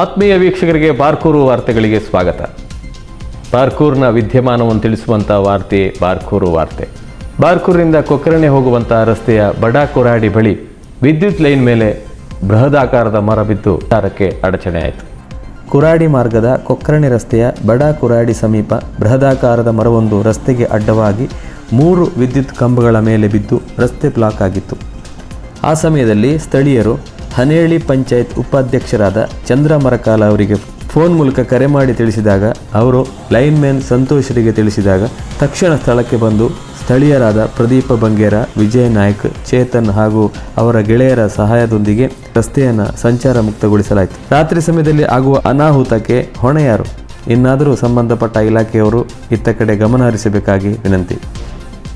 ಆತ್ಮೀಯ ವೀಕ್ಷಕರಿಗೆ ಬಾರ್ಕೂರು ವಾರ್ತೆಗಳಿಗೆ ಸ್ವಾಗತ. ಬಾರ್ಕೂರ್ನ ವಿದ್ಯಮಾನವನ್ನು ತಿಳಿಸುವಂಥ ವಾರ್ತೆ, ಬಾರ್ಕೂರು ವಾರ್ತೆ. ಬಾರ್ಕೂರಿನಿಂದ ಕೊಕ್ಕರಣೆ ಹೋಗುವಂಥ ರಸ್ತೆಯ ಬಡಾ ಕೊರಾಡಿ ಬಳಿ ವಿದ್ಯುತ್ ಲೈನ್ ಮೇಲೆ ಬೃಹದಾಕಾರದ ಮರ ಬಿದ್ದು ಅಡಚಣೆ ಆಯಿತು. ಕುರಾಡಿ ಮಾರ್ಗದ ಕೊಕ್ಕರಣೆ ರಸ್ತೆಯ ಬಡಾ ಕುರಾಡಿ ಸಮೀಪ ಬೃಹದಾಕಾರದ ಮರವೊಂದು ರಸ್ತೆಗೆ ಅಡ್ಡವಾಗಿ ಮೂರು ವಿದ್ಯುತ್ ಕಂಬಗಳ ಮೇಲೆ ಬಿದ್ದು ರಸ್ತೆ ಬ್ಲಾಕ್ ಆಗಿತ್ತು. ಆ ಸಮಯದಲ್ಲಿ ಸ್ಥಳೀಯರು ಹನೇಳಿ ಪಂಚಾಯತ್ ಉಪಾಧ್ಯಕ್ಷರಾದ ಚಂದ್ರ ಮರಕಾಲ ಅವರಿಗೆ ಫೋನ್ ಮೂಲಕ ಕರೆ ಮಾಡಿ ತಿಳಿಸಿದಾಗ ಅವರು ಲೈನ್ ಮ್ಯಾನ್ ಸಂತೋಷರಿಗೆ ತಿಳಿಸಿದಾಗ ತಕ್ಷಣ ಸ್ಥಳಕ್ಕೆ ಬಂದು ಸ್ಥಳೀಯರಾದ ಪ್ರದೀಪ ಬಂಗೇರ, ವಿಜಯ ನಾಯ್ಕ್, ಚೇತನ್ ಹಾಗೂ ಅವರ ಗೆಳೆಯರ ಸಹಾಯದೊಂದಿಗೆ ರಸ್ತೆಯನ್ನು ಸಂಚಾರ ಮುಕ್ತಗೊಳಿಸಲಾಯಿತು. ರಾತ್ರಿ ಸಮಯದಲ್ಲಿ ಆಗುವ ಅನಾಹುತಕ್ಕೆ ಹೊಣೆಯಾರು. ಇನ್ನಾದರೂ ಸಂಬಂಧಪಟ್ಟ ಇಲಾಖೆಯವರು ಇತ್ತ ಕಡೆ ಗಮನ ಹರಿಸಬೇಕಾಗಿ ವಿನಂತಿ.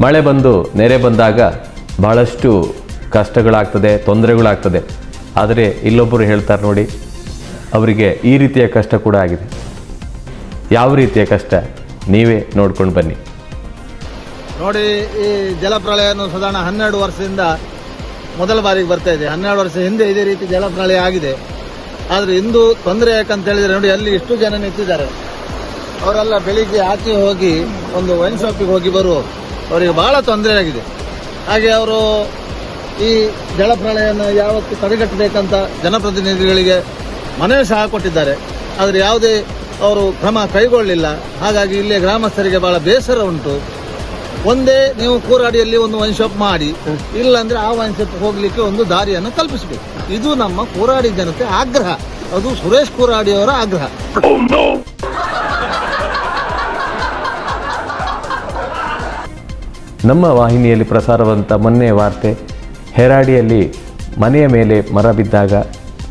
ಮಳೆ ಬಂದು ನೆರೆ ಬಂದಾಗ ಬಹಳಷ್ಟು ಕಷ್ಟಗಳಾಗ್ತದೆ, ತೊಂದರೆಗಳಾಗ್ತದೆ. ಆದರೆ ಇಲ್ಲೊಬ್ಬರು ಹೇಳ್ತಾರೆ ನೋಡಿ, ಅವರಿಗೆ ಈ ರೀತಿಯ ಕಷ್ಟ ಕೂಡ ಆಗಿದೆ. ಯಾವ ರೀತಿಯ ಕಷ್ಟ? ನೀವೇ ನೋಡ್ಕೊಂಡು ಬನ್ನಿ. ನೋಡಿ, ಈ ಜಲಪ್ರಳಯ ಸಾಧಾರಣ ಹನ್ನೆರಡು ವರ್ಷದಿಂದ ಮೊದಲ ಬಾರಿಗೆ ಬರ್ತಾ ಇದೆ. ಹನ್ನೆರಡು ವರ್ಷ ಹಿಂದೆ ಇದೇ ರೀತಿ ಜಲಪ್ರಳಯ ಆಗಿದೆ. ಆದರೆ ಇಂದು ತೊಂದರೆ ಯಾಕಂತ ಹೇಳಿದ್ರೆ ನೋಡಿ, ಅಲ್ಲಿ ಇಷ್ಟು ಜನ ನಿಂತಿದ್ದಾರೆ. ಅವರೆಲ್ಲ ಬೆಳಿಗ್ಗೆ ಆಚೆ ಹೋಗಿ ಒಂದು ವೈನ್ ಶಾಪಿಗೆ ಹೋಗಿ ಬರುವ ಅವರಿಗೆ ಬಹಳ ತೊಂದರೆ ಆಗಿದೆ. ಹಾಗೆ ಅವರು ಈ ಜಲಪ್ರಳಯನ ಯಾವತ್ತು ತಡೆಗಟ್ಟಬೇಕಂತ ಜನಪ್ರತಿನಿಧಿಗಳಿಗೆ ಮನವಿ ಸಹ ಕೊಟ್ಟಿದ್ದಾರೆ. ಆದರೆ ಯಾವುದೇ ಅವರು ಕ್ರಮ ಕೈಗೊಳ್ಳಲಿಲ್ಲ. ಹಾಗಾಗಿ ಇಲ್ಲಿಯ ಗ್ರಾಮಸ್ಥರಿಗೆ ಬಹಳ ಬೇಸರ ಉಂಟು. ಒಂದೇ ನೀವು ಕೂರಾಡಿಯಲ್ಲಿ ಒಂದು ವೈನ್ ಶಾಪ್ ಮಾಡಿ, ಇಲ್ಲಾಂದ್ರೆ ಆ ವೈನ್ ಶಾಪ್ ಹೋಗ್ಲಿಕ್ಕೆ ಒಂದು ದಾರಿಯನ್ನು ಕಲ್ಪಿಸಬೇಕು. ಇದು ನಮ್ಮ ಕೂರಾಡಿ ಜನತೆ ಆಗ್ರಹ. ಅದು ಸುರೇಶ್ ಕೂರಾಡಿಯವರ ಆಗ್ರಹ. ನಮ್ಮ ವಾಹಿನಿಯಲ್ಲಿ ಪ್ರಸಾರವಾದಂಥ ಮೊನ್ನೆ ವಾರ್ತೆ. ಹೆರಾಡಿಯಲ್ಲಿ ಮನೆಯ ಮೇಲೆ ಮರ ಬಿದ್ದಾಗ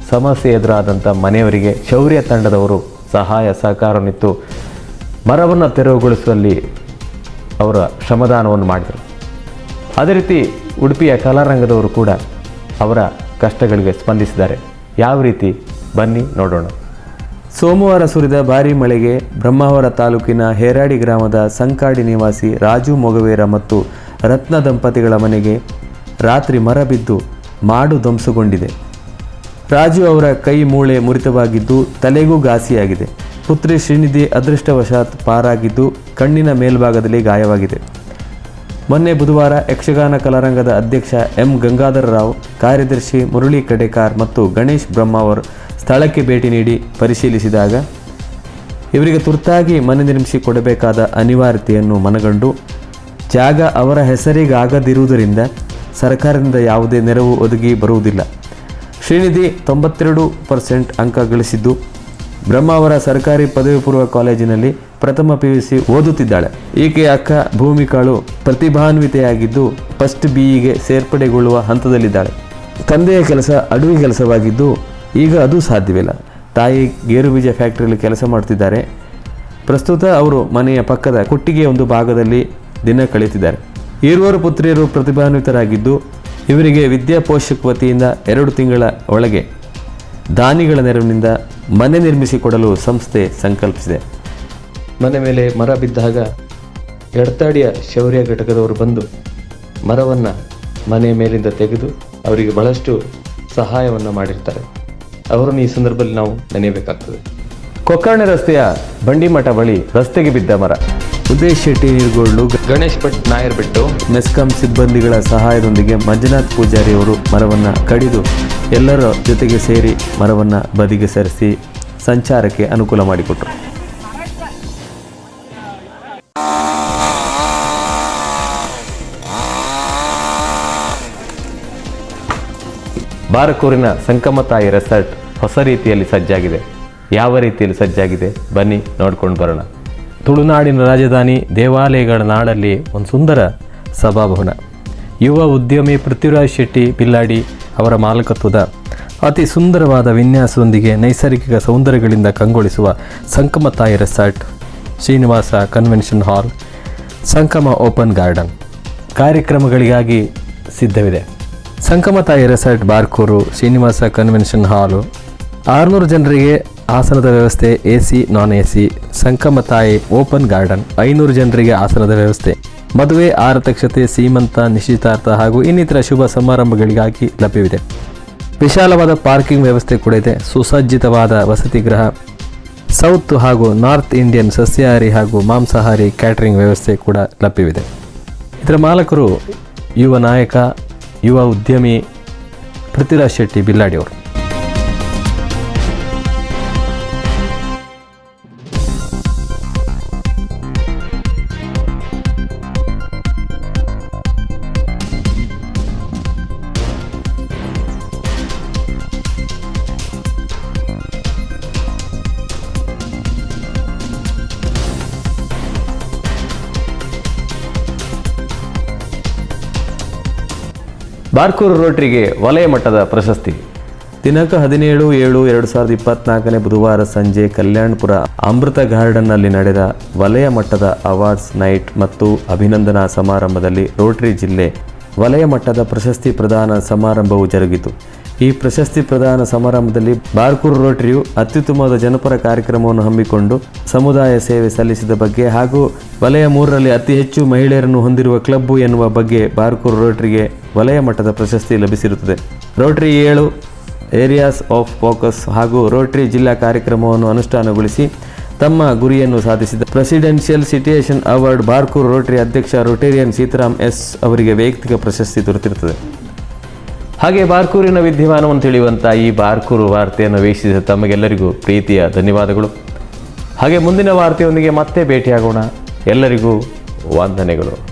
ಸಮಸ್ಯೆ ಎದುರಾದಂಥ ಮನೆಯವರಿಗೆ ಶೌರ್ಯ ತಂಡದವರು ಸಹಾಯ ಸಹಕಾರನಿತ್ತು ಮರವನ್ನು ತೆರವುಗೊಳಿಸುವಲ್ಲಿ ಅವರ ಶ್ರಮದಾನವನ್ನು ಮಾಡಿದರು. ಅದೇ ರೀತಿ ಉಡುಪಿಯ ಕಲಾರಂಗದವರು ಕೂಡ ಅವರ ಕಷ್ಟಗಳಿಗೆ ಸ್ಪಂದಿಸಿದ್ದಾರೆ. ಯಾವ ರೀತಿ? ಬನ್ನಿ ನೋಡೋಣ. ಸೋಮವಾರ ಸುರಿದ ಭಾರೀ ಮಳೆಗೆ ಬ್ರಹ್ಮಾವರ ತಾಲೂಕಿನ ಹೇರಾಡಿ ಗ್ರಾಮದ ಸಂಕಾಡಿ ನಿವಾಸಿ ರಾಜು ಮೊಗವೇರ ಮತ್ತು ರತ್ನ ದಂಪತಿಗಳ ಮನೆಗೆ ರಾತ್ರಿ ಮರ ಬಿದ್ದು ಮಾಡು ಧ್ವಂಸಗೊಂಡಿದೆ. ರಾಜು ಅವರ ಕೈ ಮೂಳೆ ಮುರಿತವಾಗಿದ್ದು ತಲೆಗೂ ಘಾಸಿಯಾಗಿದೆ. ಪುತ್ರಿ ಶ್ರೀನಿಧಿ ಅದೃಷ್ಟವಶಾತ್ ಪಾರಾಗಿದ್ದು ಕಣ್ಣಿನ ಮೇಲ್ಭಾಗದಲ್ಲಿ ಗಾಯವಾಗಿದೆ. ಮೊನ್ನೆ ಬುಧವಾರ ಯಕ್ಷಗಾನ ಕಲಾರಂಗದ ಅಧ್ಯಕ್ಷ ಎಂ ಗಂಗಾಧರ ರಾವ್, ಕಾರ್ಯದರ್ಶಿ ಮುರಳಿ ಕಡೆಕಾರ್ ಮತ್ತು ಗಣೇಶ್ ಬ್ರಹ್ಮಾವರ್ ಸ್ಥಳಕ್ಕೆ ಭೇಟಿ ನೀಡಿ ಪರಿಶೀಲಿಸಿದಾಗ, ಇವರಿಗೆ ತುರ್ತಾಗಿ ಮನೆ ನಿರ್ಮಿಸಿ ಕೊಡಬೇಕಾದ ಅನಿವಾರ್ಯತೆಯನ್ನು ಮನಗಂಡು, ಜಾಗ ಅವರ ಹೆಸರಿಗಾಗದಿರುವುದರಿಂದ ಸರ್ಕಾರದಿಂದ ಯಾವುದೇ ನೆರವು ಒದಗಿ ಬರುವುದಿಲ್ಲ. ಶ್ರೀನಿಧಿ ತೊಂಬತ್ತೆರಡು ಪರ್ಸೆಂಟ್ ಅಂಕ ಗಳಿಸಿದ್ದು, ಬ್ರಹ್ಮ ಅವರ ಸರ್ಕಾರಿ ಪದವಿ ಪೂರ್ವ ಕಾಲೇಜಿನಲ್ಲಿ ಪ್ರಥಮ ಪಿ ಯು ಸಿ ಓದುತ್ತಿದ್ದಾಳೆ. ಈಕೆಯ ಅಕ್ಕ ಭೂಮಿಕಾಳು ಪ್ರತಿಭಾನ್ವಿತೆಯಾಗಿದ್ದು, ಫಸ್ಟ್ ಬಿಇಗೆ ಸೇರ್ಪಡೆಗೊಳ್ಳುವ ಹಂತದಲ್ಲಿದ್ದಾಳೆ. ತಂದೆಯ ಕೆಲಸ ಅಡುಗೆ ಕೆಲಸವಾಗಿದ್ದು, ಈಗ ಅದು ಸಾಧ್ಯವಿಲ್ಲ. ತಾಯಿ ಗೇರು ಬೀಜ ಫ್ಯಾಕ್ಟರಿಯಲ್ಲಿ ಕೆಲಸ ಮಾಡ್ತಿದ್ದಾರೆ ಪ್ರಸ್ತುತ ಅವರು ಮನೆಯ ಪಕ್ಕದ ಕೊಟ್ಟಿಗೆಯ ಒಂದು ಭಾಗದಲ್ಲಿ ದಿನ ಕಳೆಯುತ್ತಿದ್ದಾರೆ. ಈರುವರು ಪುತ್ರಿಯರು ಪ್ರತಿಭಾನ್ವಿತರಾಗಿದ್ದು, ಇವರಿಗೆ ವಿದ್ಯಾಪೋಷಕ ವತಿಯಿಂದ ಎರಡು ತಿಂಗಳ ಒಳಗೆ ದಾನಿಗಳ ನೆರವಿನಿಂದ ಮನೆ ನಿರ್ಮಿಸಿಕೊಡಲು ಸಂಸ್ಥೆ ಸಂಕಲ್ಪಿಸಿದೆ. ಮನೆ ಮೇಲೆ ಮರ ಬಿದ್ದಾಗ ಎಡತಾಡಿಯ ಶೌರ್ಯ ಘಟಕದವರು ಬಂದು ಮರವನ್ನು ಮನೆ ಮೇಲಿಂದ ತೆಗೆದು ಅವರಿಗೆ ಬಹಳಷ್ಟು ಸಹಾಯವನ್ನು ಮಾಡಿರ್ತಾರೆ. ಅವರನ್ನು ಈ ಸಂದರ್ಭದಲ್ಲಿ ನಾವು ನೆನೆಯಬೇಕಾಗ್ತದೆ. ಕೊಕ್ಕರ್ಣೆ ರಸ್ತೆಯ ಬಂಡಿಮಠ ಬಳಿ ರಸ್ತೆಗೆ ಬಿದ್ದ ಮರ. ಉದೇಶ್ ಶೆಟ್ಟಿ ನೀರ್ಗೋಳ್ಳು ಗಣೇಶ್ ಭಟ್ ನಾಯರ್ ಬಿಟ್ಟು ಮೆಸ್ಕಾಂ ಸಿಬ್ಬಂದಿಗಳ ಸಹಾಯದೊಂದಿಗೆ ಮಂಜುನಾಥ್ ಪೂಜಾರಿ ಅವರು ಮರವನ್ನು ಕಡಿದು ಎಲ್ಲರ ಜೊತೆಗೆ ಸೇರಿ ಮರವನ್ನು ಬದಿಗೆ ಸರಿಸಿ ಸಂಚಾರಕ್ಕೆ ಅನುಕೂಲ ಮಾಡಿಕೊಟ್ರು. ಬಾರಕೂರಿನ ಸಂಕಮತಾಯಿ ರೆಸಾರ್ಟ್ ಹೊಸ ರೀತಿಯಲ್ಲಿ ಸಜ್ಜಾಗಿದೆ. ಯಾವ ರೀತಿಯಲ್ಲಿ ಸಜ್ಜಾಗಿದೆ? ಬನ್ನಿ ನೋಡ್ಕೊಂಡು ಬರೋಣ. ತುಳುನಾಡಿನ ರಾಜಧಾನಿ ದೇವಾಲಯಗಳ ನಾಡಲ್ಲಿ ಒಂದು ಸುಂದರ ಸಭಾಭವನ. ಯುವ ಉದ್ಯಮಿ ಪೃಥ್ವಿರಾಜ್ ಶೆಟ್ಟಿ ಪಿಲ್ಲಾಡಿ ಅವರ ಮಾಲಕತ್ವದ ಅತಿ ಸುಂದರವಾದ ವಿನ್ಯಾಸದೊಂದಿಗೆ ನೈಸರ್ಗಿಕ ಸೌಂದರ್ಯಗಳಿಂದ ಕಂಗೊಳಿಸುವ Sankamathayi resort, Srinivasa convention hall Sankama open garden ಕಾರ್ಯಕ್ರಮಗಳಿಗಾಗಿ ಸಿದ್ಧವಿದೆ. Sankamathayi resort Barkur, Srinivasa convention hall ಆರುನೂರು ಜನರಿಗೆ ಆಸನದ ವ್ಯವಸ್ಥೆ A C non A C Sankamathayi open garden, ಐನೂರು ಜನರಿಗೆ ಆಸನದ ವ್ಯವಸ್ಥೆ. ಮದುವೆ ಆರತಕ್ಷತೆ ಸೀಮಂತ, ನಿಶ್ಚಿತಾರ್ಥ ಹಾಗೂ ಇನ್ನಿತರ ಶುಭ ಸಮಾರಂಭಗಳಿಗಾಗಿ ಲಭ್ಯವಿದೆ. ವಿಶಾಲವಾದ ಪಾರ್ಕಿಂಗ್ ವ್ಯವಸ್ಥೆ ಕೂಡ ಇದೆ. ಸುಸಜ್ಜಿತವಾದ ವಸತಿ ಗೃಹ, ಸೌತ್ ಹಾಗೂ ನಾರ್ತ್ ಇಂಡಿಯನ್ ಸಸ್ಯಾಹಾರಿ ಹಾಗೂ ಮಾಂಸಾಹಾರಿ ಕ್ಯಾಟರಿಂಗ್ ವ್ಯವಸ್ಥೆ ಕೂಡ ಲಭ್ಯವಿದೆ. ಇದರ ಮಾಲಕರು ಯುವ ನಾಯಕ, ಯುವ ಉದ್ಯಮಿ ಪೃಥ್ವಿರಾಜ್ ಶೆಟ್ಟಿ ಬಿಲ್ಲಾಡಿಯವರು. ಬಾರ್ಕೂರು ರೋಟ್ರಿಗೆ ವಲಯ ಮಟ್ಟದ ಪ್ರಶಸ್ತಿ. ದಿನಾಂಕ ಹದಿನೇಳು ಏಳು ಎರಡು ಸಾವಿರದ ಇಪ್ಪತ್ನಾಲ್ಕನೇ ಬುಧವಾರ ಸಂಜೆ ಕಲ್ಯಾಣ್ಪುರ ಅಮೃತ ಗಾರ್ಡನ್ನಲ್ಲಿ ನಡೆದ ವಲಯ ಮಟ್ಟದ ಅವಾರ್ಡ್ಸ್ ನೈಟ್ ಮತ್ತು ಅಭಿನಂದನಾ ಸಮಾರಂಭದಲ್ಲಿ ರೋಟರಿ ಜಿಲ್ಲೆ ವಲಯ ಮಟ್ಟದ ಪ್ರಶಸ್ತಿ ಪ್ರದಾನ ಸಮಾರಂಭವು ಜರುಗಿತು. ಈ ಪ್ರಶಸ್ತಿ ಪ್ರದಾನ ಸಮಾರಂಭದಲ್ಲಿ ಬಾರ್ಕೂರು ರೋಟರಿಯು ಅತ್ಯುತ್ತಮವಾದ ಜನಪರ ಕಾರ್ಯಕ್ರಮವನ್ನು ಹಮ್ಮಿಕೊಂಡು ಸಮುದಾಯ ಸೇವೆ ಸಲ್ಲಿಸಿದ ಬಗ್ಗೆ ಹಾಗೂ ವಲಯ ಮೂರರಲ್ಲಿ ಅತಿ ಹೆಚ್ಚು ಮಹಿಳೆಯರನ್ನು ಹೊಂದಿರುವ ಕ್ಲಬ್ ಎನ್ನುವ ಬಗ್ಗೆ ಬಾರ್ಕೂರು ರೋಟರಿಗೆ ವಲಯ ಮಟ್ಟದ ಪ್ರಶಸ್ತಿ ಲಭಿಸಿರುತ್ತದೆ. ರೋಟರಿ ಏಳು ಏರಿಯಾಸ್ ಆಫ್ ಫೋಕಸ್ ಹಾಗೂ ರೋಟರಿ ಜಿಲ್ಲಾ ಕಾರ್ಯಕ್ರಮವನ್ನು ಅನುಷ್ಠಾನಗೊಳಿಸಿ ತಮ್ಮ ಗುರಿಯನ್ನು ಸಾಧಿಸಿದ presidential citation award Barkur Rotary ಅಧ್ಯಕ್ಷ ರೋಟೇರಿಯನ್ ಸೀತಾರಾಮ್ ಎಸ್ ಅವರಿಗೆ ವೈಯಕ್ತಿಕ ಪ್ರಶಸ್ತಿ ದೊರೆತಿರುತ್ತದೆ. ಹಾಗೆ ಬಾರ್ಕೂರಿನ ವಿದ್ಯಮಾನವನ್ನು ತಿಳಿಯುವಂಥ ಈ ಬಾರ್ಕೂರು ವಾರ್ತೆಯನ್ನು ವೀಕ್ಷಿಸಿದ ತಮಗೆಲ್ಲರಿಗೂ ಪ್ರೀತಿಯ ಧನ್ಯವಾದಗಳು. ಹಾಗೆ ಮುಂದಿನ ವಾರ್ತೆಯೊಂದಿಗೆ ಮತ್ತೆ ಭೇಟಿಯಾಗೋಣ. ಎಲ್ಲರಿಗೂ ವಂದನೆಗಳು.